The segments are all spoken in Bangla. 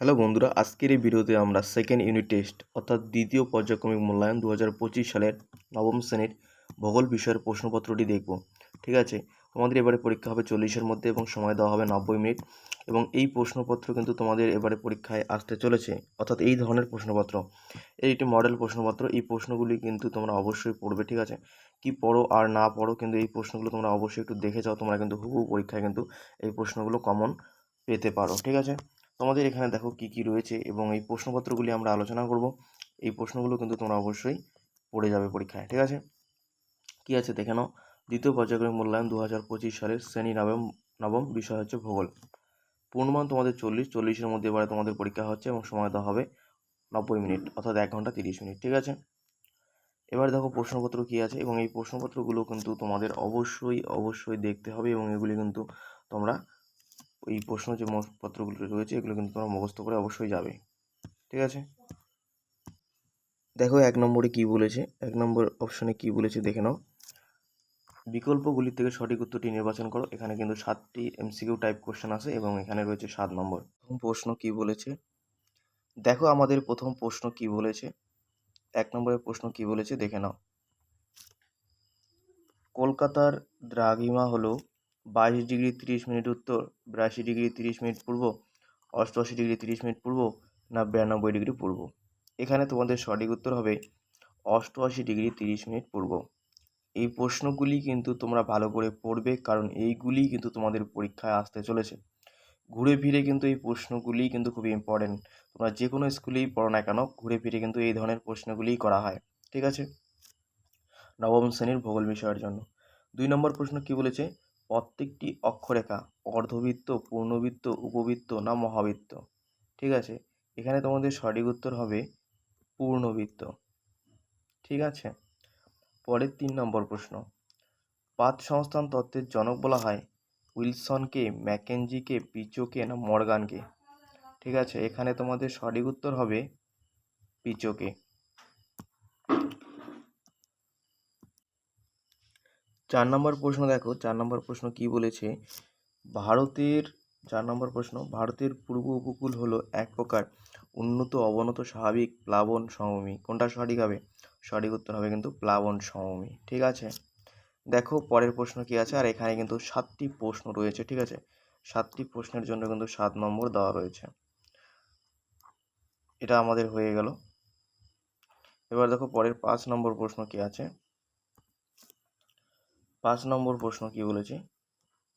হ্যালো বন্ধুরা, আজকের এই ভিডিওতে আমরা সেকেন্ড ইউনিট টেস্ট অর্থাৎ দ্বিতীয় পর্যায়ক্রমিক মূল্যায়ন দু হাজার পঁচিশ সালের নবম শ্রেণির ভূগোল বিষয়ের প্রশ্নপত্রটি দেখব। ঠিক আছে? তোমাদের এবারে পরীক্ষা হবে চল্লিশের মধ্যে এবং সময় দেওয়া হবে নব্বই মিনিট এবং এই প্রশ্নপত্র কিন্তু তোমাদের এবারে পরীক্ষায় আসতে চলেছে, অর্থাৎ এই ধরনের প্রশ্নপত্র। এই একটি মডেল প্রশ্নপত্র, এই প্রশ্নগুলি কিন্তু তোমরা অবশ্যই পড়বে, ঠিক আছে? কি পড়ো আর না পড়ো কিন্তু এই প্রশ্নগুলো তোমরা অবশ্যই একটু দেখে যাও, তোমরা কিন্তু হুবহু পরীক্ষায় কিন্তু এই প্রশ্নগুলো কমন পেতে পারো, ঠিক আছে? তোমাদের এখানে দেখো কি কি রয়েছে এবং এই প্রশ্নপত্রগুলি আমরা আলোচনা করব। এই প্রশ্নগুলো কিন্তু তোমরা অবশ্যই পড়ে যাবে পরীক্ষায়, ঠিক আছে? কি আছে দেখে নাও। দ্বিতীয় পর্যায়ক্রমিক মূল্যায়ন দু হাজার পঁচিশ সালের শ্রেণি নবম নবম বিষয় হচ্ছে ভূগোল। পূর্ণমান তোমাদের চল্লিশ, চল্লিশের মধ্যে এবারে তোমাদের পরীক্ষা হচ্ছে এবং সময় দেওয়া হবে নব্বই মিনিট, অর্থাৎ এক ঘণ্টা তিরিশ মিনিট, ঠিক আছে? এবার দেখো প্রশ্নপত্র কী আছে এবং এই প্রশ্নপত্রগুলো কিন্তু তোমাদের অবশ্যই অবশ্যই দেখতে হবে এবং এগুলি কিন্তু তোমরা এই প্রশ্ন যে পত্রগুলো রয়েছে, এগুলো কিন্তু তোমরা মুখস্থ করে অবশ্যই যাবে। ঠিক আছে? দেখো এক নম্বরে কি বলেছে, এক নম্বর অপশনে কি বলেছে দেখে নাও। বিকল্পগুলি থেকে সঠিক উত্তরটি নির্বাচন করো। এখানে কিন্তু সাতটি এমসিকিউ টাইপ কোশ্চেন আছে এবং এখানে রয়েছে সাত নম্বর। প্রথম প্রশ্ন কি বলেছে? দেখো আমাদের প্রথম প্রশ্ন কি বলেছে। এক নম্বরের প্রশ্ন কি বলেছে দেখে নাও। কলকাতার দ্রাঘিমা হলো বাইশ ডিগ্রি তিরিশ মিনিট উত্তর, বিরাশি ডিগ্রি তিরিশ মিনিট পূর্ব, অষ্টআশি ডিগ্রি তিরিশ মিনিট পূর্ব না বিরানব্বই ডিগ্রি পূর্ব। এখানে তোমাদের সঠিক উত্তর হবে অষ্টআশি ডিগ্রি তিরিশ মিনিট পূর্ব। এই প্রশ্নগুলি কিন্তু তোমরা ভালো করে পড়বে কারণ এইগুলি কিন্তু তোমাদের পরীক্ষায় আসতে চলেছে। ঘুরে ফিরে কিন্তু এই প্রশ্নগুলি কিন্তু খুবই ইম্পর্টেন্ট তোমরা যে কোনো স্কুলেই পড়ো না কেন, ঘুরে ফিরে কিন্তু এই ধরনের প্রশ্নগুলিই করা হয়, ঠিক আছে? নবম শ্রেণির ভূগোল বিষয়ের জন্য। দুই নম্বর প্রশ্ন কি বলেছে? প্রত্যেকটি অক্ষরেখা অর্ধবৃত্ত, পূর্ণবৃত্ত, উপবৃত্ত না মহাবৃত্ত। ঠিক আছে? এখানে তোমাদের সঠিক উত্তর হবে পূর্ণবৃত্ত। ঠিক আছে? পরের তিন নম্বর প্রশ্ন। পাত সংস্থান তত্ত্বের জনক বলা হয় উইলসনকে, ম্যাকেনজিকে, পিচোকে না মর্গানকে। ঠিক আছে? এখানে তোমাদের সঠিক উত্তর হবে পিচোকে। চার নম্বর প্রশ্ন দেখো, চার নম্বর প্রশ্ন কি বলেছে? ভারতের, চার নম্বর প্রশ্ন, ভারতের পূর্ব উপকূল হলো এক প্রকার, উন্নত, অবনত, স্বাভাবিক, প্লাবন সমভূমি। কোনটা সঠিক হবে? সঠিক উত্তর হবে কিন্তু প্লাবন সমভূমি, ঠিক আছে? দেখো, পরের প্রশ্ন কি আছে? আর এখানে কিন্তু সাতটি প্রশ্ন রয়েছে, ঠিক আছে? সাতটি প্রশ্নের জন্য কিন্তু সাত নম্বর দেওয়া রয়েছে। এটা আমাদের হয়ে গেল। এবার দেখো, পরের পাঁচ নম্বর প্রশ্ন কি আছে? পাঁচ নম্বর প্রশ্ন কি বলেছে?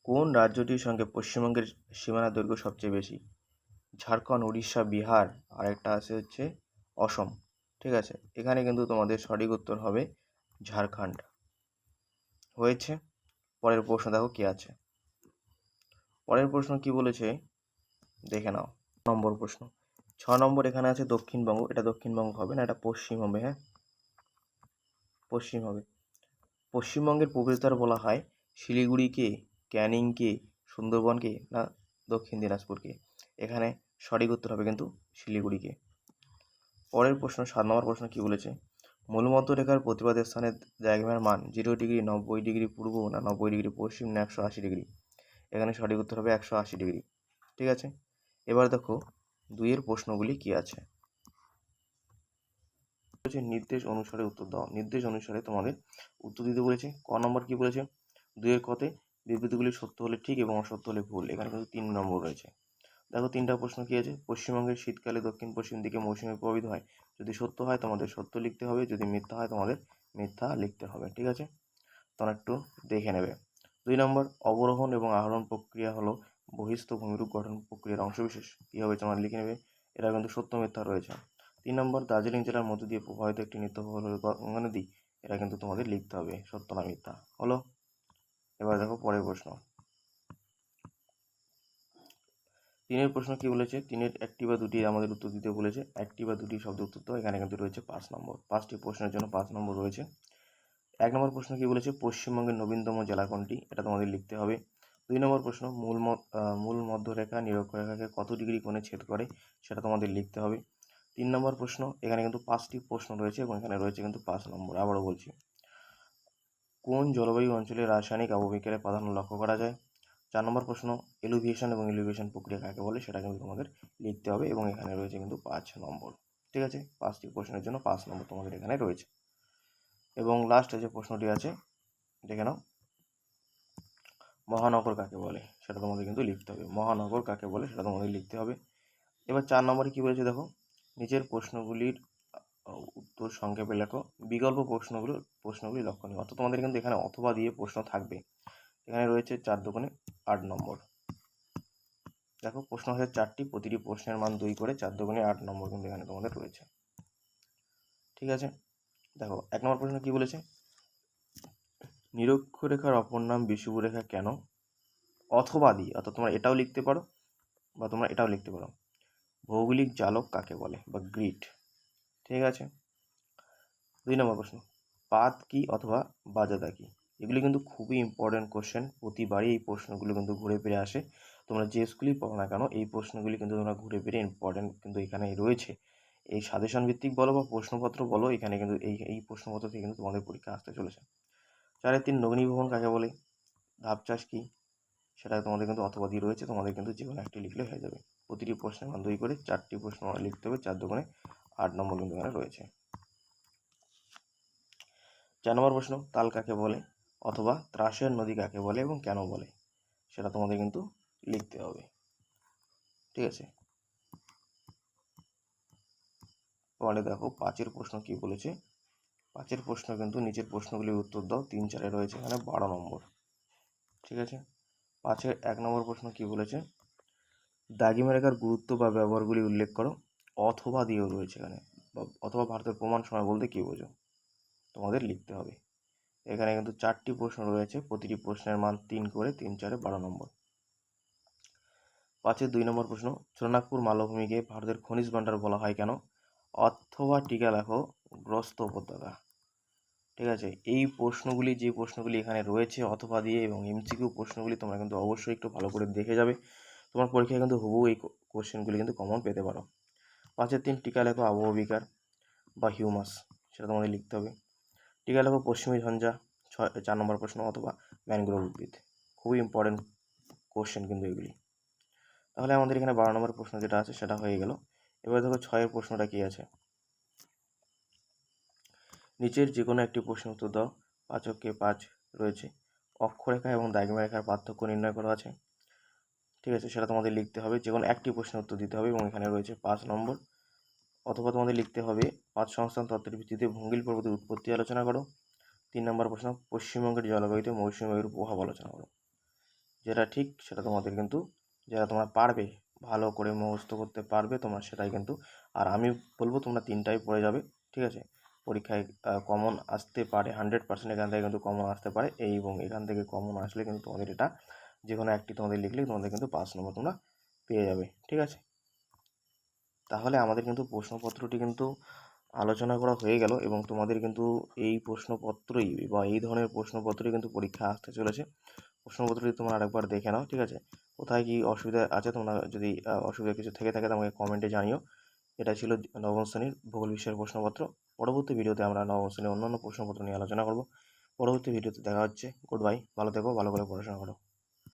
কোন রাজ্যটির সঙ্গে পশ্চিমবঙ্গের সীমানা দৈর্ঘ্য সবচেয়ে বেশি? ঝাড়খণ্ড, উড়িষ্যা, বিহার আর একটা আছে হচ্ছে অসম। ঠিক আছে? এখানে কিন্তু তোমাদের সঠিক উত্তর হবে ঝাড়খণ্ড। হয়েছে? পরের প্রশ্ন দেখো কি আছে? পরের প্রশ্ন কি বলেছে? দেখে নাও। নম্বর প্রশ্ন। ছ নম্বর এখানে আছে দক্ষিণবঙ্গ। এটা দক্ষিণবঙ্গ হবে না? এটা পশ্চিম হবে হ্যাঁ? পশ্চিম হবে। পশ্চিমবঙ্গের প্রবেশদ্বার বলা হয় শিলিগুড়িকে, ক্যানিংকে, সুন্দরবনকে না দক্ষিণ দিনাজপুরকে। এখানে সঠিক উত্তর হবে কিন্তু শিলিগুড়িকে। পরের প্রশ্ন, সাত নম্বর প্রশ্ন কী বলেছে? মূলমধ্য রেখার প্রতিবাদের স্থানের জায়গার মান জিরো ডিগ্রি নব্বই ডিগ্রি পূর্ব না নব্বই ডিগ্রি পশ্চিম না একশো আশি ডিগ্রি এখানে সঠিক উত্তর হবে একশো আশি ডিগ্রি ঠিক আছে? এবার দেখো, দুইয়ের প্রশ্নগুলি কি আছে? বলেছে, নির্দেশ অনুসারে উত্তর দাও। নির্দেশ অনুসারে তোমাদের উত্তর দিতে বলেছে। ক নম্বর কি বলেছে? দুইয়ের কথে বিবৃতিগুলি সত্য হলে ঠিক এবং অসত্য হলে ভুল। এখানে কিন্তু তিন নম্বর রয়েছে। দেখো, তিনটা প্রশ্ন কী আছে? পশ্চিমবঙ্গের শীতকালে দক্ষিণ পশ্চিম দিকে মৌসুমী প্রভাবিত হয়। যদি সত্য হয়, তোমাদের সত্য লিখতে হবে। যদি মিথ্যা হয়, তোমাদের মিথ্যা লিখতে হবে। ঠিক আছে? তোমরা একটু দেখে নেবে। দুই নম্বর, অবরোহণ এবং আহরণ প্রক্রিয়া হলো বহিস্থ ভূমিরূপ গঠন প্রক্রিয়ার অংশবিশেষ। কী হবে তোমরা লিখে নেবে? এরা কিন্তু সত্য মিথ্যা রয়েছে। তিন নম্বর দার্জিলিং জেলার মধ্য দিয়ে প্রবাহিত একটি নৃত্য হলো গঙ্গা নদী এটা কিন্তু তোমাদের লিখতে হবে, সত্য না মিথ্যা। হলো, এবার দেখো পরের প্রশ্ন। তিনের প্রশ্ন কি বলেছে? তিনের একটি বা দুটি আমাদের উত্তর দিতে বলেছে। একটি বা দুটি শব্দ উত্তর তো এখানে কিন্তু রয়েছে পাঁচ নম্বর। পাঁচটি প্রশ্নের জন্য পাঁচ নম্বর রয়েছে। এক নম্বর প্রশ্ন কি বলেছে? পশ্চিমবঙ্গের নবীনতম জেলা কোনটি? এটা তোমাদের লিখতে হবে। দুই নম্বর প্রশ্ন, মূল মূল মধ্যরেখা, নিরক্ষরেখাকে কত ডিগ্রি কোণে ছেদ করে? সেটা তোমাদের লিখতে হবে। তিন নম্বর প্রশ্ন, এখানে কিন্তু পাঁচটি প্রশ্ন রয়েছে এবং এখানে রয়েছে কিন্তু পাঁচ নম্বর। আবারও বলছি, কোন জলবায়ু অঞ্চলে রাসায়নিক আবহবিকারের প্রাধান্য লক্ষ্য করা যায়? চার নম্বর প্রশ্ন, এলুভিয়েশন এবং এলিভিয়েশন প্রক্রিয়া কাকে বলে? সেটা কিন্তু তোমাদের লিখতে হবে এবং এখানে রয়েছে কিন্তু পাঁচ নম্বর। ঠিক আছে? পাঁচটি প্রশ্নের জন্য পাঁচ নম্বর তোমাদের এখানে রয়েছে। এবং লাস্টে যে প্রশ্নটি আছে, দেখে নাও। মহানগর কাকে বলে? সেটা তোমাদের কিন্তু লিখতে হবে। মহানগর কাকে বলে? সেটা তোমাদের লিখতে হবে। এবার চার নম্বরে কী বলেছে দেখো? নিচের প্রশ্নগুলির উত্তর সংক্ষেপে লেখো বিকল্প প্রশ্নগুলো, প্রশ্নগুলি লক্ষণীয় অর্থাৎ তোমাদের কিন্তু এখানে অথবা দিয়ে প্রশ্ন থাকবে। এখানে রয়েছে চার দোকানে আট নম্বর। দেখো, প্রশ্ন হচ্ছে চারটি, প্রতিটি প্রশ্নের মান দুই করে চার দোকানে আট নম্বর কিন্তু এখানে তোমাদের রয়েছে। ঠিক আছে? দেখো, এক নম্বর প্রশ্ন কি বলেছে? নিরক্ষরেখার অপর নাম বিষুবরেখা কেন? অথবা দিয়ে। অর্থাৎ তোমরা এটাও লিখতে পারো বা তোমরা এটাও লিখতে পারো। ভৌগোলিক জালক কাকে বলে বা গ্রিড? ঠিক আছে? দুই নম্বর প্রশ্ন, পাত কি অথবা বাজাদা কি? এগুলি কিন্তু খুবই ইম্পর্টেন্ট কোশ্চেন প্রতিবারই এই প্রশ্নগুলো কিন্তু ঘুরে ফিরে আসে। তোমরা যে স্কুলেই পড়ো না কেন, এই প্রশ্নগুলি কিন্তু তোমরা ঘুরে ফিরে ইম্পর্টেন্ট কিন্তু এখানে রয়েছে। এই সাজেশন ভিত্তিক বলো বা প্রশ্নপত্র বলো, এখানে কিন্তু এই এই প্রশ্নপত্র থেকে কিন্তু তোমাদের পরীক্ষা আসতে চলেছে। চারের তিন নগ্নি ভবন কাকে বলে? ধাপ চাষ কি? সেটা তোমাদের কিন্তু অথবা দিয়ে রয়েছে, তোমাদের কিন্তু যে কোনো একটি লিখলে হয়ে যাবে। প্রতিটি প্রশ্নের মান দুই করে চারটি প্রশ্ন লিখতে হবে, চার দোকানে আট নম্বর কিন্তু এখানে রয়েছে। চার নম্বর প্রশ্ন, তাল কাকে বলে অথবা ত্রাসের নদী কাকে বলে এবং কেন বলে? সেটা তোমাদের কিন্তু লিখতে হবে। ঠিক আছে? তোমাদের দেখো, পাঁচের প্রশ্ন কি বলেছে? পাঁচের প্রশ্ন কিন্তু নিচের প্রশ্নগুলির উত্তর দাও, তিন চারে রয়েছে এখানে বারো নম্বর। ঠিক আছে? পাঁচের এক নম্বর প্রশ্ন কি বলেছে? দাগিমা রেখার গুরুত্ব বা ব্যবহারগুলি উল্লেখ করো, অথবা দিয়েও রয়েছে এখানে অথবা ভারতের প্রমাণ সময় বলতে কী বোঝো? তোমাদের লিখতে হবে। এখানে কিন্তু চারটি প্রশ্ন রয়েছে, প্রতিটি প্রশ্নের মান তিন করে তিন চারে বারো নম্বর। পাঁচের দুই নম্বর প্রশ্ন ছোটনাগপুর মালভূমিকে ভারতের খনিজ ভাণ্ডার বলা হয় কেন? অথবা টিকা লেখো, গ্রস্ত উপত্যকা। ঠিক আছে? এই প্রশ্নগুলি, যে প্রশ্নগুলি এখানে রয়েছে, অথবা দিয়ে এবং এমসিকিউ প্রশ্নগুলি তোমরা কিন্তু অবশ্যই একটু ভালো করে দেখে যাবে। তোমার পরীক্ষায় কিন্তু হুবহু এই কোশ্চেনগুলি কিন্তু কমন পেতে পারো। পাঁচের তিন টিকা লেখো আবহাওয়া বিকার বা হিউমাস সেটা তোমাদের লিখতে হবে। টিকা লেখো পশ্চিমী ঝঞ্ঝা, ছয়, চার নম্বর প্রশ্ন অথবা ম্যানগ্রোভ উদ্ভিদ। খুবই ইম্পর্টেন্ট কোশ্চেন কিন্তু এগুলি। তাহলে আমাদের এখানে বারো নম্বর প্রশ্ন যেটা আছে, সেটা হয়ে গেল। এবার দেখো ছয়ের প্রশ্নটা কী আছে? নিচের যে কোনো একটি প্রশ্ন উত্তর দাও। পাঁচকে পাঁচ রয়েছে। অক্ষরেখা এবং দাগিমা রেখার পার্থক্য নির্ণয় করা আছে। ঠিক আছে, সেটা তোমাদের লিখতে হবে। যে কোনো একটি প্রশ্নের উত্তর দিতে হবে এবং এখানে রয়েছে পাঁচ নম্বর। অথবা তোমাদের লিখতে হবে, পাঁচ সংস্থান তত্ত্বের ভিত্তিতে ভঙ্গিল পর্বতের উৎপত্তি আলোচনা করো। তিন নম্বর প্রশ্ন, পশ্চিমবঙ্গের জলবায়ুতে মৌসুমী বায়ুর প্রভাব আলোচনা করো। যেটা ঠিক, সেটা তোমাদের কিন্তু, যেটা তোমরা পারবে, ভালো করে মুখস্থ করতে পারবে তোমরা, সেটাই কিন্তু। আর আমি বলব তোমরা তিনটাই পড়ে যাবে, ঠিক আছে? পরীক্ষায় কমন আসতে পারে হান্ড্রেড পার্সেন্ট এখান থেকে কিন্তু কমন আসতে পারে। এই এবং এখান থেকে কমন আসলে কিন্তু তোমাদের এটা যে কোনো একটি তোমাদের লিখলে তোমাদের কিন্তু পাঁচ নম্বর তোমরা পেয়ে যাবে, ঠিক আছে? তাহলে আমাদের কিন্তু প্রশ্নপত্রটি কিন্তু আলোচনা করা হয়ে গেল এবং তোমাদের কিন্তু এই প্রশ্নপত্রই বা এই ধরনের প্রশ্নপত্রই কিন্তু পরীক্ষা আসতে চলেছে। প্রশ্নপত্রটি তোমরা আরেকবার দেখে নাও, ঠিক আছে? কোথায় কি অসুবিধা আছে তোমরা যদি অসুবিধা কিছু থেকে থাকে তো আমাকে কমেন্টে জানিও। এটা ছিল নবম শ্রেণির ভূগোল বিষয়ের প্রশ্নপত্র। পরবর্তী ভিডিওতে আমরা নবম শ্রেণির অন্যান্য প্রশ্নপত্র নিয়ে আলোচনা করব। পরবর্তী ভিডিওতে দেখা হচ্ছে। গুড বাই ভালো থেকো, ভালো করে পড়াশোনা করো।